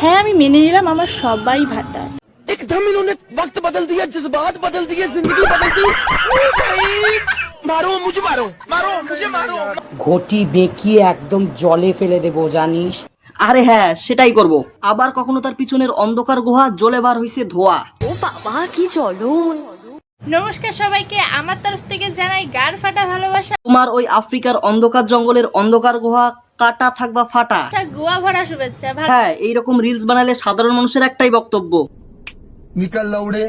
হ্যাঁ আমি মেনে নিলাম আমার সবাই ভাতা एकदम इन्होंने वक्त बदल दिया जज्बात बदल दिए जिंदगी बदल दी ओ भाई मारो मुझे मारो मारो मुझे मारो ঘটি বেঁকিয়ে একদম জলে ফেলে দেবো জানিস আরে হ্যাঁ সেটাই করব আবার কখনো তার পিছনের অন্ধকার গুহা জ্বলে বার হইছে ধোয়া নমস্কার সবাইকে আমার তরফ থেকে জানাই গার ফাটা ভালোবাসা। তোমার ওই আফ্রিকার অন্ধকার জঙ্গলের অন্ধকার গুহা কাটা থাকবা ফাটা। গুহা ভরা শুভেচ্ছা হ্যাঁ এইরকম রিলস বানালে সাধারণ মানুষের একটাই বক্তব্য। নিকাল লাউড়ে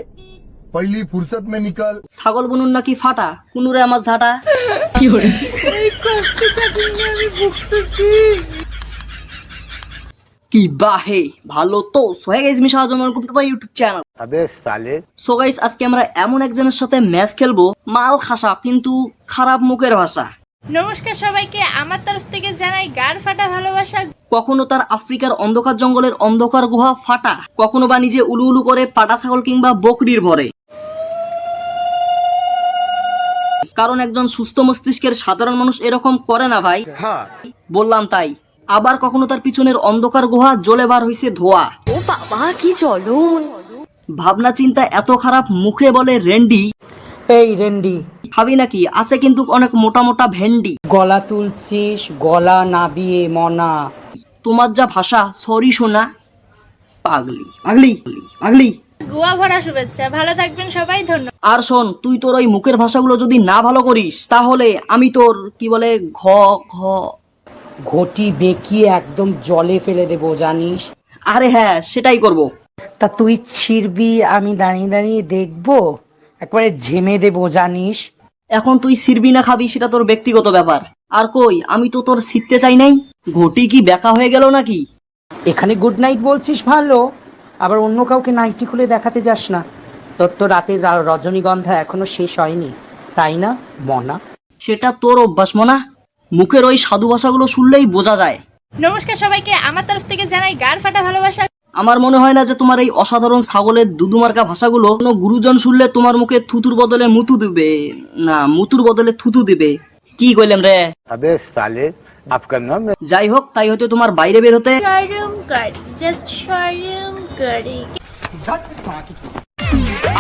পহলি ফুরসত মে নিকাল। ছাগল বনুন নাকি ফাটা? কুনুরে আমার ঝাটা। কি হরে আমি ভুগতেছি। কি ভালো তো। ইউটিউব চ্যানেল আজকে আমরা এমন একজনের সাথে ম্যাচ খেলব মাল খাসা কিন্তু খারাপ মুখের ভাষা। নমস্কার কখনো তার আফ্রিকার অন্ধকার জঙ্গলের অন্ধকার গুহা ফাটা কখনো বা নিজে উলু উলু করে পাটা ছাগল কিংবা বকরির ভরে। কারণ একজন সুস্থ মস্তিষ্কের সাধারণ মানুষ এরকম করে না ভাই। হ্যাঁ। বললাম তাই। আবার কখনো তার পিছনের অন্ধকার গুহা জ্বলে বার হইছে ধোয়া। ও বাবা কি চলুন ভাবনা চিন্তা এত খারাপ মুখে বলে রেন্ডি। এই রেন্ডি। খাবি নাকি আছে কিন্তু অনেক মোটা মোটা ভেন্ডি। গলা তুলছিস গলা নাবিয়ে মনা। তোমার যা ভাষা সরি শোনা। পাগলি পাগলি পাগলি। গোয়া ভরা শুভেচ্ছা ভালো থাকবেন সবাই ধন্যবাদ আর শোন তুই তোর ওই মুখের ভাষাগুলো যদি না ভালো করিস তাহলে আমি তোর কি বলে ঘ ঘ ঘটি বেঁকিয়ে একদম জলে ফেলে দেবো জানিস? আরে হ্যাঁ সেটাই করব। তা তুই ছিড়বি আমি দাঁড়িয়ে দাঁড়িয়ে দেখব? একবারে ঝেমে দেবো জানিস? এখন তুই সিরবি না খাবি সেটা তোর ব্যক্তিগত ব্যাপার। আর কই আমি তো তোর শিখতে চাই নাই? ঘটি কি বেকা হয়ে গেল নাকি? এখানে গুড নাইট বলছিস ভালো? আবার অন্য কাউকে নাইটি খুলে দেখাতে যাস না। তোর তো রাতের রজনীগন্ধা এখনও শেষ হয়নি তাই না মনা? সেটা তোর অভ্যাস মনা। মুখের ওই সাধু ভাষাগুলো শুনলেই বোঝা যায়। নমস্কার সবাইকে আমার তরফ থেকে জানাই গার ফাটা ভালোবাসা। আমার মনে হয় না যে তোমার এই অসাধারণ ছাগলের দুদুমার্কা ভাষাগুলো কোনো গুরুজন শুনলে তোমার মুখে থুতুর বদলে মুতু দিবে। না মুতুর বদলে থুতু দিবে। কি কইলাম রে? আবে সালে আপনার নাম? যাই হোক তাই হতে তোমার বাইরে বের হতে। শরম কর জাস্ট শরম করি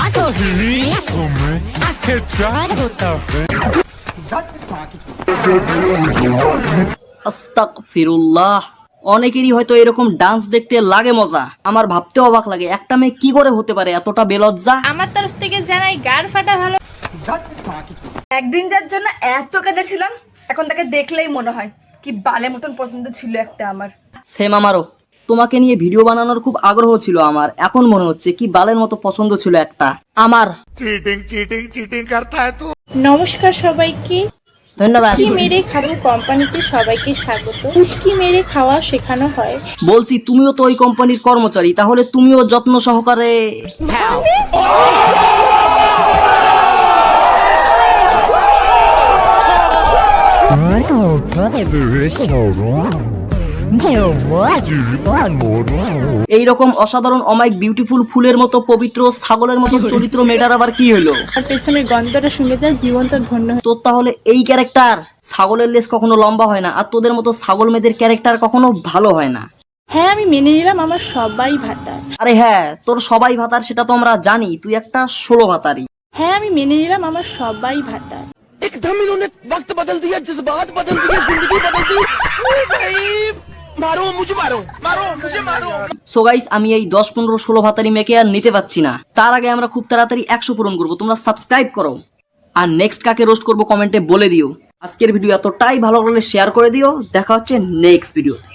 I don't need to me. I can try to অনেকেরই হয়তো এরকম ডান্স দেখতে লাগে মজা। আমার ভাবতে অবাক লাগে একটা মেয়ে কি করে হতে পারে এতটা বেলজ্জা? আমার তরফ থেকে জানাই গার ফাটা ভালো। একদিন যার জন্য এত কেঁদেছিলাম এখন তাকে দেখলেই মনে হয় কি বালের মতন পছন্দ ছিল একটা আমার। সেম আমারও। তোমাকে নিয়ে ভিডিও বানানোর খুব আগ্রহ ছিল আমার এখন মনে হচ্ছে কি বালের মতো পছন্দ ছিল একটা। আমার। নমস্কার সবাইকে। ধন্যবাদ। কি মেরে খাব কোম্পানিতে সবাইকে স্বাগত। পুটকি মেরে খাওয়া শেখানো হয়। বলছি তুমিও তো ওই কোম্পানির কর্মচারী তাহলে তুমিও যত্ন সহকারে এই রকম অসাধারণ অমায়িক বিউটিফুল ফুলের মতো পবিত্র ছাগলের মতো চরিত্র মেয়েটার আবার কি হলো আর পেছনের গন্ধটা শুনে যা জীবন তো ধন্য হয়ে- তোর তাহলে এই ক্যারেক্টার ছাগলের লেস কখনো লম্বা হয় না আর তোদের মতো ছাগল মেয়েদের ক্যারেক্টার কখনো ভালো হয় না হ্যাঁ আমি মেনে নিলাম আমার সবাই ভাতা আরে হ্যাঁ তোর সবাই ভাতার সেটা তো আমরা জানি তুই একটা ষোলো ভাতারি হ্যাঁ আমি মেনে নিলাম আমার সবাই ভাতা एकदम इन्होंने वक्त बदल दिया जज्बात बदल दिए जिंदगी बदल दी সো গাইস আমি এই দশ, পনেরো, ষোলো ভাতারি মেয়েকে আর নিতে পারছি না। তার আগে আমরা খুব তাড়াতাড়ি একশো পূরণ করব। তোমরা সাবস্ক্রাইব করো। আর নেক্সট কাকে রোস্ট করব কমেন্টে বলে দিও। আজকের ভিডিও এতটাই। ভালো শেয়ার করে দিও। দেখা হচ্ছে নেক্সট ভিডিওতে